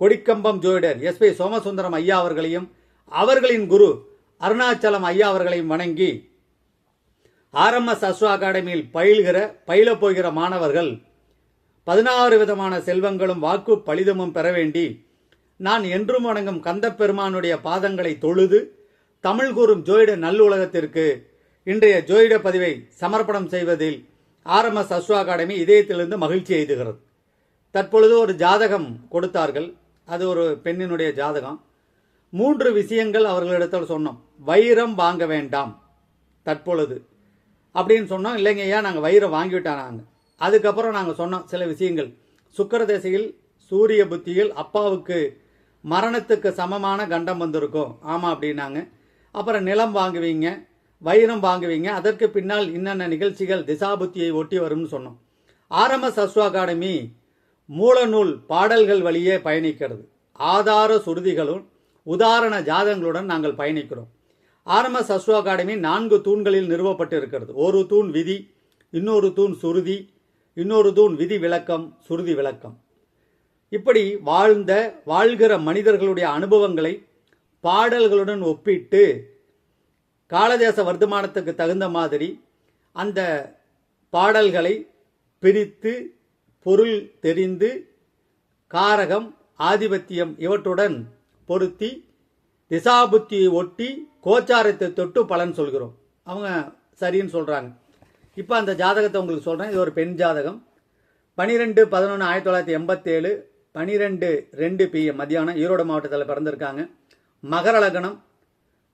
கொடிக்கம்பம் ஜோதிடர் S B Somasundaram ஐயா அவர்களையும் அவர்களின் குரு அருணாச்சலம் ஐயா அவர்களையும் வணங்கி ஆர்எம்எஸ் அஸ்வா அகாடமியில் பயில்கிற பயிலப் போகிற மாணவர்கள் பதினாறு விதமான செல்வங்களும் வாக்கு பலிதமும் பெற வேண்டி நான் என்றும் வணங்கும் கந்த பெருமானுடைய பாதங்களை தொழுது தமிழ் கூறும் ஜோதிட நல்லுலகத்திற்கு இன்றைய ஜோதிட பதிவை சமர்ப்பணம் செய்வதில் ஆர்எம்எஸ் அஸ்வா அகாடமி இதயத்திலிருந்து மகிழ்ச்சி எய்துகிறது தற்பொழுது ஒரு ஜாதகம் கொடுத்தார்கள். அது ஒரு பெண்ணினுடைய ஜாதகம். மூன்று விஷயங்கள் அவர்களிடத்தில் சொன்னோம். வைரம் வாங்க வேண்டாம். தற்பொழுது. அப்படின்னு சொன்னோம். இல்லைங்க ஐயா நாங்கள் வைரம் வாங்கிவிட்டோம் நாங்கள் அதுக்கப்புறம் நாங்கள் சொன்னோம் சில விஷயங்கள். சுக்கர திசையில் சூரிய புத்தியில் அப்பாவுக்கு மரணத்துக்கு சமமான கண்டம் வந்திருக்கும். ஆமாம் அப்படின்னாங்க. அப்புறம் நிலம் வாங்குவீங்க வைரம் வாங்குவீங்க. அதற்கு பின்னால் என்னென்ன நிகழ்ச்சிகள் திசாபுத்தியை ஒட்டி வரும்னு சொன்னோம். ஆர்எம்எஸ் அஸ்வா அகாடமி மூலநூல் பாடல்கள் வழியே பயணிக்கிறது. ஆதார சுருதிகளும் உதாரண ஜாதங்களுடன் நாங்கள் பயணிக்கிறோம். ஆர்எம்எஸ் அஸ்ரோ அகாடமி நான்கு தூண்களில் நிறுவப்பட்டு இருக்கிறது ஒரு தூண் விதி இன்னொரு தூண் சுருதி இன்னொரு தூண் விதி விளக்கம் சுருதி விளக்கம். இப்படி வாழ்ந்த வாழ்கிற மனிதர்களுடைய அனுபவங்களை பாடல்களுடன் ஒப்பிட்டு காலதேச வர்த்தமானத்துக்கு தகுந்த மாதிரி அந்த பாடல்களை பிரித்து பொருள் தெரிந்து காரகம் ஆதிபத்தியம் இவற்றுடன் பொருத்தி திசாபுத்தியை ஒட்டி கோச்சாரத்தை தொட்டு பலன் சொல்கிறோம். அவங்க சரின்னு சொல்கிறாங்க இப்போ அந்த ஜாதகத்தை உங்களுக்கு சொல்கிறேன் இது ஒரு பெண் ஜாதகம். பனிரெண்டு பதினொன்று ஆயிரத்தி தொள்ளாயிரத்தி எண்பத்தேழு பனிரெண்டு ரெண்டு பிஎம் மத்தியானம் ஈரோடு மாவட்டத்தில் பிறந்திருக்காங்க. மகர லக்னம்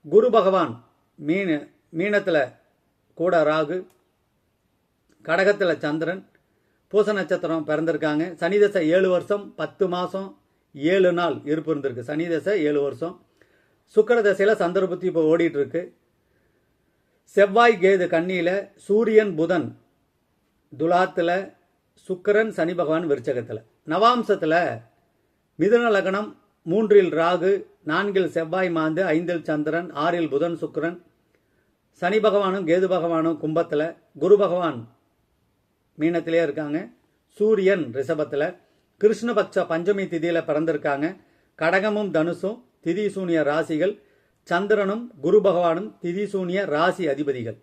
குரு பகவான் மீன் மீனத்தில் கூட ராகு கடகத்தில் சந்திரன் பூச நட்சத்திரம் பிறந்திருக்காங்க. சனி தசை ஏழு வருஷம் பத்து மாதம் ஏழு நாள் இருப்பு இருந்திருக்கு. சனி தசை ஏழு வருஷம். சுக்கர தசையில் சந்திரபுத்தி இப்போ ஓடிட்டு இருக்கு செவ்வாய் கேது கன்னியில் சூரியன் புதன் துலாத்தில் சுக்கரன் சனி பகவான் விருச்சகத்தில். நவாம்சத்தில் மிதுன லக்னம் மூன்றில் ராகு நான்கில் செவ்வாய் மாந்து ஐந்தில் சந்திரன் ஆறில் புதன் சுக்கரன். சனி பகவானும் கேது பகவானும் கும்பத்தில். குரு பகவான் மீனத்திலே இருக்காங்க. சூரியன் ரிஷபத்தில். கிருஷ்ணபக்ஷ பஞ்சமி திதியில் பிறந்திருக்காங்க. கடகமும் தனுசும் திதி சூனிய ராசிகள். சந்திரனும் குரு பகவானும் திதி சூனிய ராசி அதிபதிகள்.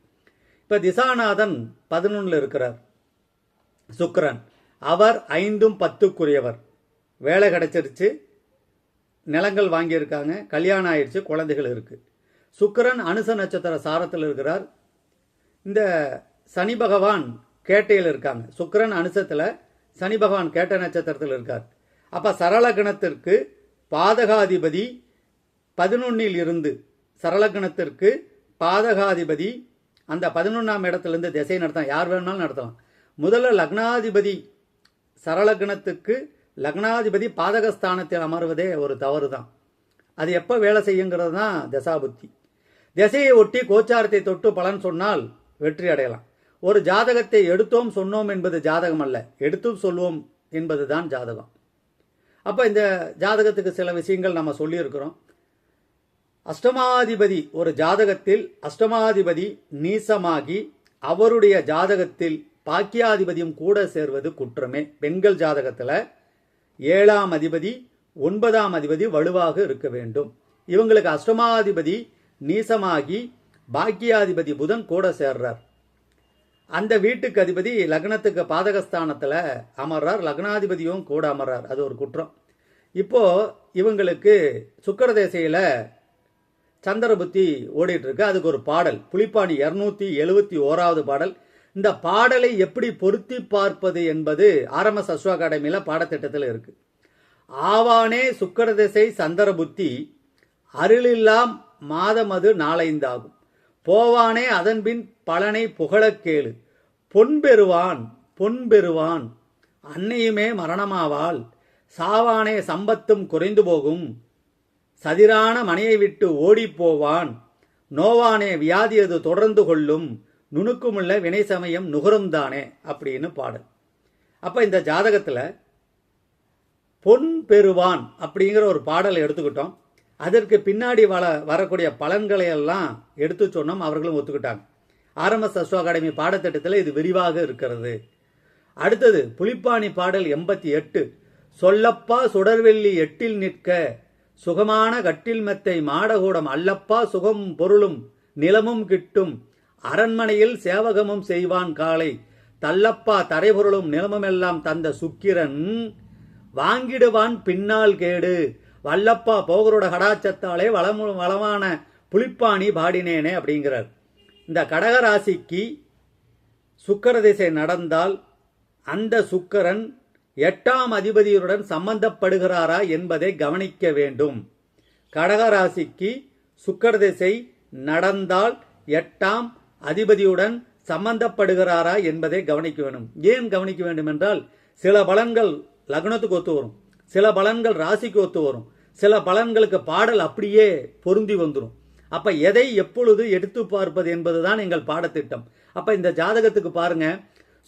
இப்போ திசாநாதன் பதினொன்றில் இருக்கிறார். சுக்கரன். அவர் ஐந்தும் பத்துக்குரியவர். வேலை கிடைச்சிருச்சு. நிலங்கள் வாங்கியிருக்காங்க. கல்யாணம் ஆயிடுச்சு குழந்தைகள் இருக்குது சுக்கரன் அனுச நட்சத்திர சாரத்தில் இருக்கிறார். இந்த சனி பகவான் கேட்டையில் இருக்காங்க. சுக்கரன் அனுசத்தில் சனி பகவான் கேட்ட நட்சத்திரத்தில் இருக்கார். அப்போ சரளகணத்திற்கு பாதகாதிபதி பதினொன்னில் இருந்து சரளகணத்திற்கு பாதகாதிபதி அந்த பதினொன்றாம் இடத்துலேருந்து திசை நடத்தலாம். யார் வேணாலும் நடத்தலாம். முதல்ல லக்னாதிபதி சரளகணத்துக்கு லக்னாதிபதி பாதகஸ்தானத்தில் அமர்வதே ஒரு தவறு தான் அது எப்போ வேலை செய்யுங்கிறது தான் தசாபுத்தி. திசையை ஒட்டி கோச்சாரத்தை தொட்டு பலன் சொன்னால் வெற்றி அடையலாம். ஒரு ஜாதகத்தை எடுத்தோம் சொன்னோம் என்பது ஜாதகம் அல்ல எடுத்தும் சொல்வோம் என்பதுதான் ஜாதகம். அப்போ இந்த ஜாதகத்துக்கு சில விஷயங்கள் நம்ம சொல்லியிருக்கிறோம். அஷ்டமாதிபதி ஒரு ஜாதகத்தில் அஷ்டமாதிபதி நீசமாகி அவருடைய ஜாதகத்தில் பாக்கியாதிபதியும் கூட சேர்வது குற்றமே. பெண்கள் ஜாதகத்தில் ஏழாம் அதிபதி ஒன்பதாம் அதிபதி வலுவாக இருக்க வேண்டும். இவங்களுக்கு அஷ்டமாதிபதி நீசமாகி பாக்கியாதிபதி புதன் கூட சேர்றார். அந்த வீட்டுக்கு அதிபதி லக்னத்துக்கு பாதகஸ்தானத்தில் அமர்றார். லக்னாதிபதியும் கூட அமர்றார். அது ஒரு குற்றம். இப்போ இவங்களுக்கு சுக்கர தேசையில் சந்திரபுத்தி ஓடிட்டு இருக்கு அதுக்கு ஒரு பாடல். புலிப்பாணி இரநூத்தி எழுவத்தி ஓராவது பாடல். இந்த பாடலை எப்படி பொருத்தி பார்ப்பது என்பது ஆர்எம்எஸ் அஸ்வ அகாடமியில் பாடத்திட்டத்தில் இருக்கு. ஆவானே சுக்கர திசை சந்திரபுத்தி அருளில்லாம் மாதமது நாளைந்தாகும். போவானே அதன்பின் பலனை புகழக் கேளு. பொன் பெறுவான் பொன் அன்னையுமே மரணமாவாள். சாவானே சம்பத்தும் குறைந்து போகும். சதிரான மனையை விட்டு ஓடிப் போவான். நோவானே வியாதியது தொடர்ந்து கொள்ளும். நுணுக்கமுள்ள வினை சமயம் நுகரும் தானே அப்படின்னு பாடல். அப்போ இந்த ஜாதகத்தில் பொன் பெறுவான் அப்படிங்கிற ஒரு பாடலை எடுத்துக்கிட்டோம். அதற்கு பின்னாடி வள வரக்கூடிய பலன்களை எல்லாம் எடுத்து சொன்னோம் அவர்களும் ஒத்துக்கிட்டாங்க. ஆர்எம்எஸ் சஸ்வ அகாடமி பாடத்திட்டத்தில் இது விரிவாக இருக்கிறது. அடுத்தது புலிப்பாணி பாடல் எண்பத்தி எட்டு சொல்லப்பா சுடர்வெள்ளி எட்டில் நிற்க சுகமான கட்டில் மெத்தை மாடகூடம் அல்லப்பா சுகம் பொருளும் நிலமும் கிட்டும் அரண்மனையில் சேவகமும் செய்வான் காலை தள்ளப்பா தரைபொருளும் நிலமுமெல்லாம் தந்த சுக்கிரன் வாங்கிடுவான் பின்னால் கேடு வல்லப்பா போகரோட கடாச்சத்தாலே வளமு வளமான புலிப்பாணி பாடினேனே அப்படிங்கிறார். இந்த கடகராசிக்கு சுக்கர திசை நடந்தால் அந்த சுக்கரன் எட்டாம் அதிபதியுடன் சம்பந்தப்படுகிறாரா என்பதை கவனிக்க வேண்டும். கடகராசிக்கு சுக்கர திசை நடந்தால் எட்டாம் அதிபதியுடன் சம்பந்தப்படுகிறாரா என்பதை கவனிக்க வேண்டும். ஏன் கவனிக்க வேண்டும் என்றால் சில பலன்கள் லக்னத்துக்கு ஒத்து வரும். சில பலன்கள் ராசிக்கு ஒத்து வரும். சில பலன்களுக்கு பாடல் அப்படியே பொருந்தி வந்துடும் அப்ப எதை எப்பொழுது எடுத்து பார்ப்பது என்பதுதான் எங்கள் பாடத்திட்டம். அப்ப இந்த ஜாதகத்துக்கு பாருங்க.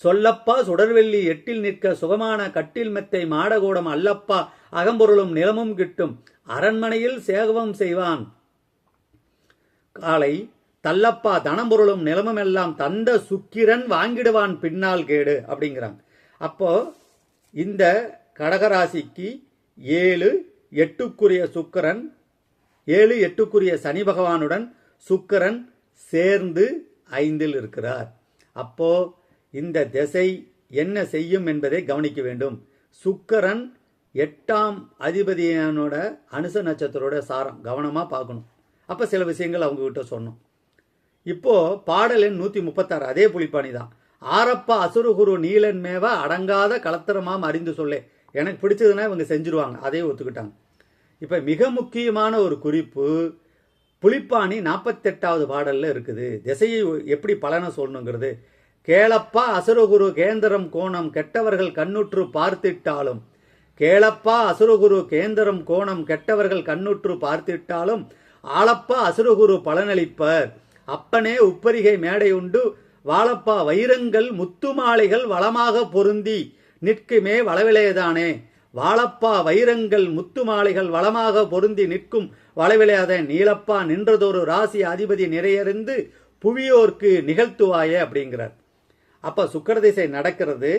சொல்லப்பா சுடர்வெள்ளி எட்டில் நிற்க சுகமான கட்டில் மெத்தை மாடகூடம் அல்லப்பா அகம்பொருளும் நிலமும் கிட்டும். அரண்மனையில் சேகவம் செய்வான். காலை தள்ளப்பா தனம்பொருளும் நிலமும் எல்லாம் தந்த சுக்கிரன் வாங்கிடுவான் பின்னால் கேடு அப்படிங்கிறாங்க அப்போ இந்த கடகராசிக்கு ஏழு எட்டுக்குரிய சுக்கிரன் ஏழு எட்டுக்குரிய சனி பகவானுடன் சுக்கரன் சேர்ந்து ஐந்தில் இருக்கிறார். அப்போ இந்த திசை என்ன செய்யும் என்பதை கவனிக்க வேண்டும். சுக்கரன் எட்டாம் அதிபதியானோட அனுச நட்சத்திரோட சாரம் கவனமா பார்க்கணும். அப்ப சில விஷயங்கள் அவங்க கிட்ட சொன்னோம். இப்போ பாடல் எண் நூத்தி முப்பத்தாறு அதே புலிப்பாணி தான். ஆரப்பா அசுரகுரு நீலன் மேவ அடங்காத கலத்திரமாம் அறிந்து சொல்லே. எனக்கு பிடிச்சதுன்னா இவங்க செஞ்சிருவாங்க அதையும் ஒத்துக்கிட்டாங்க. இப்போ மிக முக்கியமான ஒரு குறிப்பு புலிப்பாணி நாற்பத்தெட்டாவது பாடலில் இருக்குது. திசையை எப்படி பலனை சொல்லணுங்கிறது. கேளப்பா அசுரகுரு கேந்திரம் கோணம் கெட்டவர்கள் கண்ணுற்று பார்த்திட்டாலும். கேளப்பா அசுரகுரு கேந்திரம் கோணம் கெட்டவர்கள் கண்ணுற்று பார்த்திட்டாலும். ஆளப்பா அசுரகுரு பலனளிப்பர். அப்பனே உப்பரிகை மேடை உண்டு. வாழப்பா வைரங்கள் முத்து மாலைகள் வளமாக பொருந்தி. நிற்குமே வளவிலேதானே. வாழப்பா வைரங்கள் முத்து மாலைகள் வளமாக பொருந்தி நிற்கும் வளவிளையாத நீலப்பா நின்றதொரு ராசி அதிபதி நிறையறிந்து புவியோர்க்கு நிகழ்த்துவாயே அப்படிங்கிறார். அப்ப சுக்கரதிசை நடக்கிறது.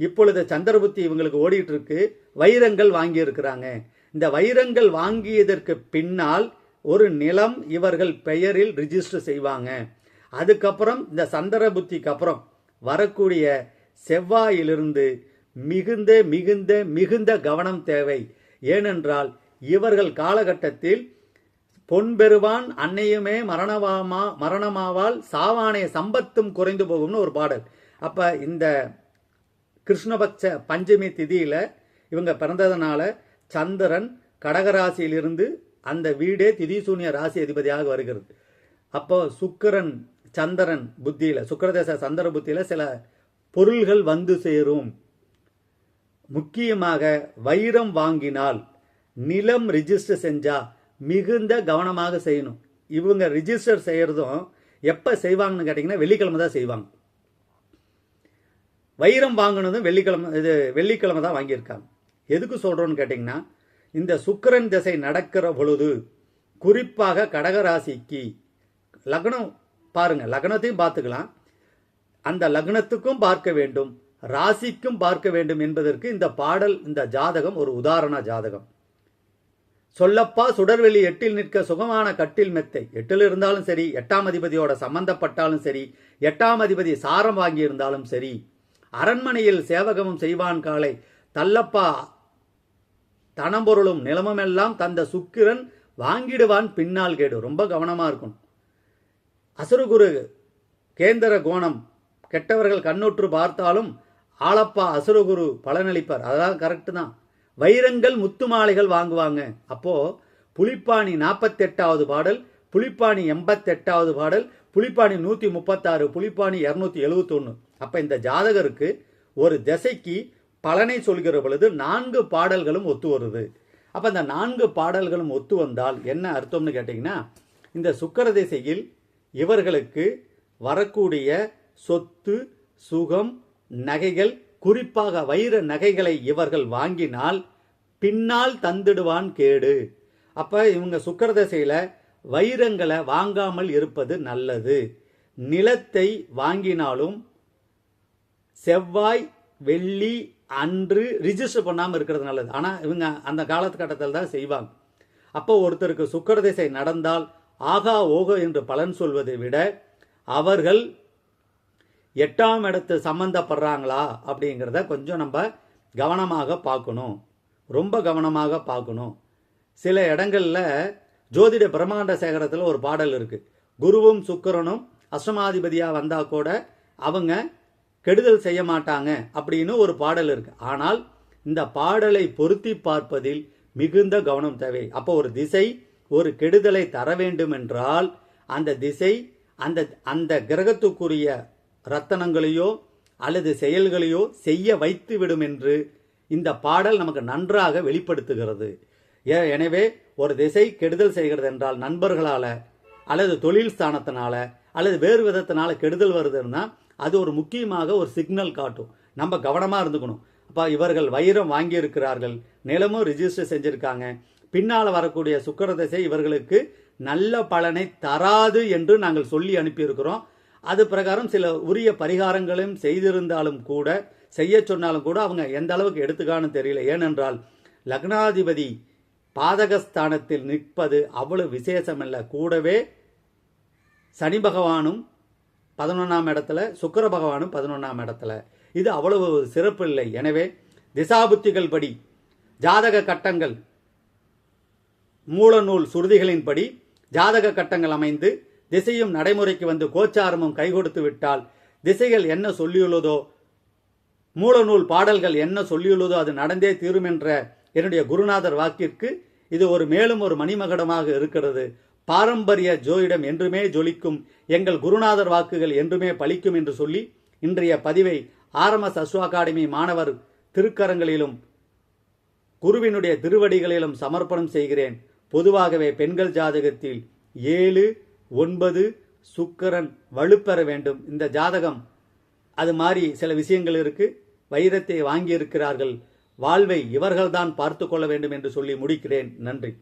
இப்பொழுது சந்திரபுத்தி இவங்களுக்கு ஓடிட்டு இருக்கு வைரங்கள் வாங்கி இருக்கிறாங்க இந்த வைரங்கள் வாங்கியதற்கு பின்னால் ஒரு நிலம் இவர்கள் பெயரில் ரிஜிஸ்டர் செய்வாங்க. அதுக்கப்புறம் இந்த சந்திர புத்திக்கு அப்புறம் வரக்கூடிய செவ்வாயிலிருந்து மிகுந்த மிகுந்த மிகுந்த கவனம் தேவை. ஏனென்றால் இவர்கள் காலகட்டத்தில் பொன்பெருவான் அன்னையுமே மரணவாமா மரணமாவால் சாவானே சம்பத்தும் குறைந்து போகும்னு ஒரு பாடல். அப்ப இந்த கிருஷ்ணபக்ஷ பஞ்சமி திதியில இவங்க பிறந்ததுனால சந்திரன் கடகராசியிலிருந்து அந்த வீடே திதிசூன்ய ராசி அதிபதியாக வருகிறது. அப்போ சுக்கிரன் சந்திரன் புத்தியில சுக்கிரதேச சந்திர புத்தியில சில பொருள்கள் வந்து சேரும். முக்கியமாக வைரம் வாங்கினால் நிலம் ரிஜிஸ்டர் செஞ்சா மிகுந்த கவனமாக செய்யணும். இவங்க ரிஜிஸ்டர் செய்யறதும் எப்ப செய்வாங்கன்னு கேட்டீங்கன்னா வெள்ளிக்கிழமை தான் செய்வாங்க. வைரம் வாங்கினதும் வெள்ளிக்கிழமை இது வெள்ளிக்கிழமை தான் வாங்கியிருக்காங்க. எதுக்கு சொல்றோம்னு கேட்டிங்கன்னா இந்த சுக்கிரன் திசை நடக்கிற பொழுது குறிப்பாக கடகராசிக்கு லக்னம் பாருங்க லக்னத்தையும் பார்த்துக்கலாம். அந்த லக்னத்துக்கும் பார்க்க வேண்டும். ராசிக்கும் பார்க்க வேண்டும் என்பதற்கு இந்த பாடல் இந்த ஜாதகம் ஒரு உதாரண ஜாதகம். சொல்லப்பா சுடர்வெளி எட்டில் நிற்க சுகமான கட்டில் மெத்தை. எட்டில் இருந்தாலும் சரி எட்டாம் அதிபதியோட சம்பந்தப்பட்டாலும் சரி எட்டாம் அதிபதி சாரம் வாங்கியிருந்தாலும் சரி அரண்மனையில் சேவகமும் செய்வான் காலை. தள்ளப்பா தனம்பொருளும் நிலமுமெல்லாம் தந்த சுக்கிரன் வாங்கிடுவான் பின்னால் கேடு. ரொம்ப கவனமாக இருக்கும் அசுரகுரு கேந்திர கோணம். கெட்டவர்கள் கண்ணுற்று பார்த்தாலும் ஆளப்பா அசுரகுரு பலனளிப்பார். அதான் கரெக்டு தான். வைரங்கள் முத்து மாலைகள் வாங்குவாங்க. அப்போ புலிப்பாணி நாற்பத்தெட்டாவது பாடல் புலிப்பாணி எண்பத்தெட்டாவது பாடல் புலிப்பாணி நூற்றி முப்பத்தாறு புலிப்பாணி இரநூத்தி எழுபத்தொன்று அப்போ இந்த ஜாதகருக்கு ஒரு திசைக்கு பலனை சொல்கிற பொழுது நான்கு பாடல்களும் ஒத்து வருது. அப்போ இந்த நான்கு பாடல்களும் ஒத்து வந்தால் என்ன அர்த்தம்னு கேட்டிங்கன்னா இந்த சுக்கர திசையில் இவர்களுக்கு வரக்கூடிய சொத்து சுகம் நகைகள் குறிப்பாக வைர நகைகளை இவர்கள் வாங்கினால் பின்னால் தந்திடுவான் கேடு. அப்ப இவங்க சுக்கரதசையில வைரங்களை வாங்காமல் இருப்பது நல்லது. நிலத்தை வாங்கினாலும் செவ்வாய் வெள்ளி அன்று ரிஜிஸ்டர் பண்ணாமல் இருக்கிறது நல்லது. ஆனால் இவங்க அந்த காலகட்டத்தில் தான் செய்வாங்க. அப்போ ஒருத்தருக்கு சுக்கரதிசை நடந்தால் ஆகா ஓகோ என்று பலன் சொல்வதை விட அவர்கள் எட்டாம் இடத்து சம்மந்தப்படுறாங்களா அப்படிங்கிறத கொஞ்சம் நம்ம கவனமாக பார்க்கணும். ரொம்ப கவனமாக பார்க்கணும். சில இடங்களில் ஜோதிட பிரம்மாண்ட சேகரத்தில் ஒரு பாடல் இருக்குது குருவும் சுக்கரனும் அஷ்டமாதிபதியாக வந்தால் கூட அவங்க கெடுதல் செய்ய மாட்டாங்க அப்படின்னு ஒரு பாடல் இருக்குது ஆனால் இந்த பாடலை பொருத்தி பார்ப்பதில் மிகுந்த கவனம் தேவை. அப்போ ஒரு திசை ஒரு கெடுதலை தர வேண்டும் என்றால் அந்த திசை அந்த அந்த கிரகத்துக்குரிய ரத்தனங்களையோ அல்லது செயல்களையோ செய்ய வைத்து விடும் என்று இந்த பாடல் நமக்கு நன்றாக வெளிப்படுத்துகிறது. எனவே ஒரு திசை கெடுதல் செய்கிறது என்றால் நண்பர்களால் அல்லது தொழில் ஸ்தானத்தினால அல்லது வேறு விதத்தினால கெடுதல் வருதுன்னா அது ஒரு முக்கியமாக ஒரு சிக்னல் காட்டும். நம்ம கவனமாக இருந்துக்கணும். அப்போ இவர்கள் வைரம் வாங்கியிருக்கிறார்கள். நிலமும் ரிஜிஸ்டர் செஞ்சுருக்காங்க. பின்னால் வரக்கூடிய சுக்கிர திசை இவர்களுக்கு நல்ல பலனை தராது என்று நாங்கள் சொல்லி அனுப்பியிருக்கிறோம். அது பிரகாரம் சில உரிய பரிகாரங்களையும் செய்திருந்தாலும் கூட செய்ய சொன்னாலும் கூட அவங்க எந்த அளவுக்கு எடுத்துக்கான்னு தெரியல. ஏனென்றால் லக்னாதிபதி பாதகஸ்தானத்தில் நிற்பது அவ்வளவு விசேஷமல்ல. கூடவே சனி பகவானும் பதினொன்றாம் இடத்துல சுக்கர பகவானும் பதினொன்றாம் இடத்துல. இது அவ்வளவு சிறப்பு இல்லை. எனவே திசாபுத்திகள் படி ஜாதக கட்டங்கள் மூலநூல் சுருதிகளின்படி ஜாதக கட்டங்கள் அமைந்து திசையும் நடைமுறைக்கு வந்து கோச்சாரமும் கைகொடுத்து விட்டால் திசைகள் என்ன சொல்லியுள்ளதோ மூலநூல் பாடல்கள் என்ன சொல்லியுள்ளதோ அது நடந்தே தீரும் என்ற என்னுடைய குருநாதர் வாக்கிற்கு இது ஒரு மேலும் ஒரு மணிமகடமாக இருக்கிறது. பாரம்பரிய ஜோயிடம் என்றுமே ஜொலிக்கும் எங்கள் குருநாதர் வாக்குகள் என்றுமே பலிக்கும் என்று சொல்லி இன்றைய பதிவை ஆர்எம்எஸ் அஸ்வ அகாடமி மாணவர் திருக்கரங்களிலும் குருவினுடைய திருவடிகளிலும் சமர்ப்பணம் செய்கிறேன். பொதுவாகவே பெண்கள் ஜாதகத்தில் ஏழு ஒன்பது சுக்கரன் வலுப்பெற வேண்டும். இந்த ஜாதகம் அது மாதிரி சில விஷயங்கள் இருக்கு. வைரத்தை வாங்கியிருக்கிறார்கள். வாழ்வை இவர்கள்தான் பார்த்து கொள்ள வேண்டும் என்று சொல்லி முடிக்கிறேன். நன்றி.